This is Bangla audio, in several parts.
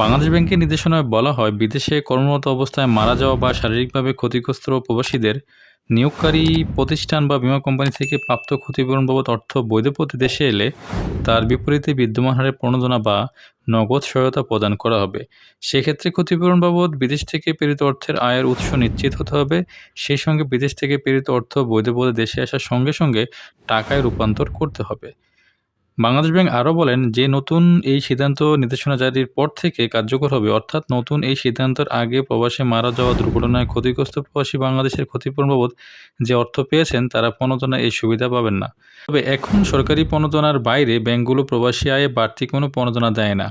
বাংলাদেশ ব্যাংকের নির্দেশনায় বলা হয়, বিদেশে কর্মরত অবস্থায় মারা যাওয়া বা শারীরিকভাবে ক্ষতিগ্রস্ত প্রবাসীদের নিয়োগকারী প্রতিষ্ঠান বা বীমা কোম্পানি থেকে প্রাপ্ত ক্ষতিপূরণ বাবদ অর্থ বৈধ পথে দেশে এলে তার বিপরীতে বিদ্যমান হারে প্রণোদনা বা নগদ সহায়তা প্রদান করা হবে। সেক্ষেত্রে ক্ষতিপূরণ বাবদ বিদেশ থেকে প্রেরিত অর্থের আয়ের উৎস নিশ্চিত হতে হবে। সেই সঙ্গে বিদেশ থেকে প্রেরিত অর্থ বৈধ পথে দেশে আসার সঙ্গে সঙ্গে টাকায় রূপান্তর করতে হবে। বাংলাদেশ ব্যাংক আরও বলেন যে নতুন এই সিদ্ধান্ত নির্দেশনা জারির পর থেকে কার্যকর হবে, অর্থাৎ নতুন এই সিদ্ধান্তের আগে প্রবাসে মারা যাওয়া দুর্ঘটনায় ক্ষতিগ্রস্ত প্রবাসী বাংলাদেশের ক্ষতিপূরণ বাবদ যে অর্থ পেয়েছেন, তারা প্রণোদনা এই সুবিধা পাবেন না। তবে এখন সরকারি প্রণোদনার বাইরে ব্যাংকগুলো প্রবাসী আয়ে বাড়তি কোনো প্রণোদনা দেয় না।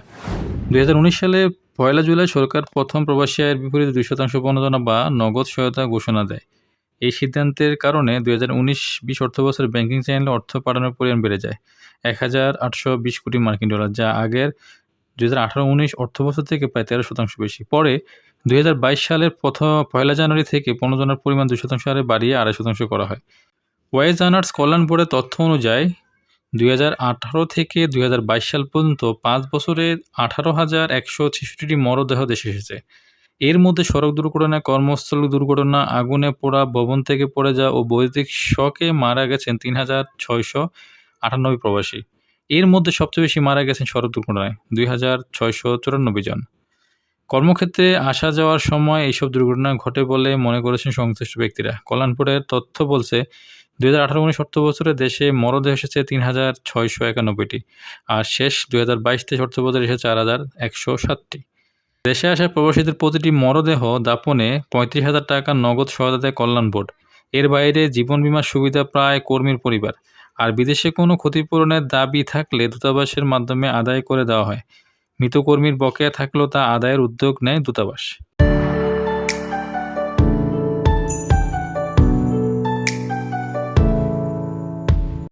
দুই হাজার উনিশ সালে পয়লা জুলাই সরকার প্রথম প্রবাসী আয়ের বিপরীতে দুই শতাংশ প্রণোদনা বা নগদ সহায়তা ঘোষণা দেয়। এই সিদ্ধান্তের কারণে দুই হাজার উনিশ বিশ অর্থবছরে ব্যাংকিং চ্যানেলে অর্থ পাঠানোর পরিমাণ বেড়ে যায়। এক হাজার আটশো বিশ কোটি মার্কিন ডলার, যা আগের দুই হাজার আঠারো উনিশ অর্থবছর থেকে প্রায় তেরো শতাংশ বেশি। পরে দুই হাজার বাইশ সালের প্রথম পয়লা জানুয়ারি থেকে প্রণোদনার পরিমাণ দুই শতাংশ হারে বাড়িয়ে আড়াই শতাংশ করা হয়। ওয়াইজ আর্নার্স কল্যাণ বোর্ডের তথ্য অনুযায়ী দুই হাজার আঠারো থেকে দুই হাজার বাইশ সাল পর্যন্ত পাঁচ বছরে আঠারো হাজার একশো ছেষট্টিটি মরদেহ দেশে এসেছে। এর মধ্যে সড়ক দুর্ঘটনা, কর্মস্থল দুর্ঘটনা, আগুনে পোড়া, ভবন থেকে পড়ে যাওয়া ও বৈদ্যুতিক শকে মারা গেছেন তিন হাজার ছয়শো আটানব্বই প্রবাসী। এর মধ্যে সবচেয়ে বেশি মারা গেছেন সড়ক দুর্ঘটনায় দুই হাজার ছয়শো চুরানব্বই জন। কর্মক্ষেত্রে আসা যাওয়ার সময় এইসব দুর্ঘটনা ঘটে বলে মনে করেছেন সংশ্লিষ্ট ব্যক্তিরা। কল্যাণপুরের তথ্য বলছে, দুই হাজার আঠারো উনিশ অর্থ বছরে দেশে মরদেহ এসেছে তিন হাজার ছয়শো একানব্বইটি, আর শেষ দুই হাজার বাইশ তেইশ অর্থ বছরে এসেছে চার হাজার একশো সাতটি। দেশে আসা প্রবাসীদের প্রতিটি মরদেহ দাপনে পঁয়ত্রিশ হাজার টাকা নগদ সহায়তা দেয় কল্যাণ বোর্ড। এর বাইরে জীবন বিমার সুবিধা প্রায় কর্মীর পরিবার। আর বিদেশে কোনো ক্ষতিপূরণের দাবি থাকলে দূতাবাসের মাধ্যমে আদায় করে দেওয়া হয়। মৃত কর্মীর বকেয়া থাকলেও তা আদায়ের উদ্যোগ নেয় দূতাবাস।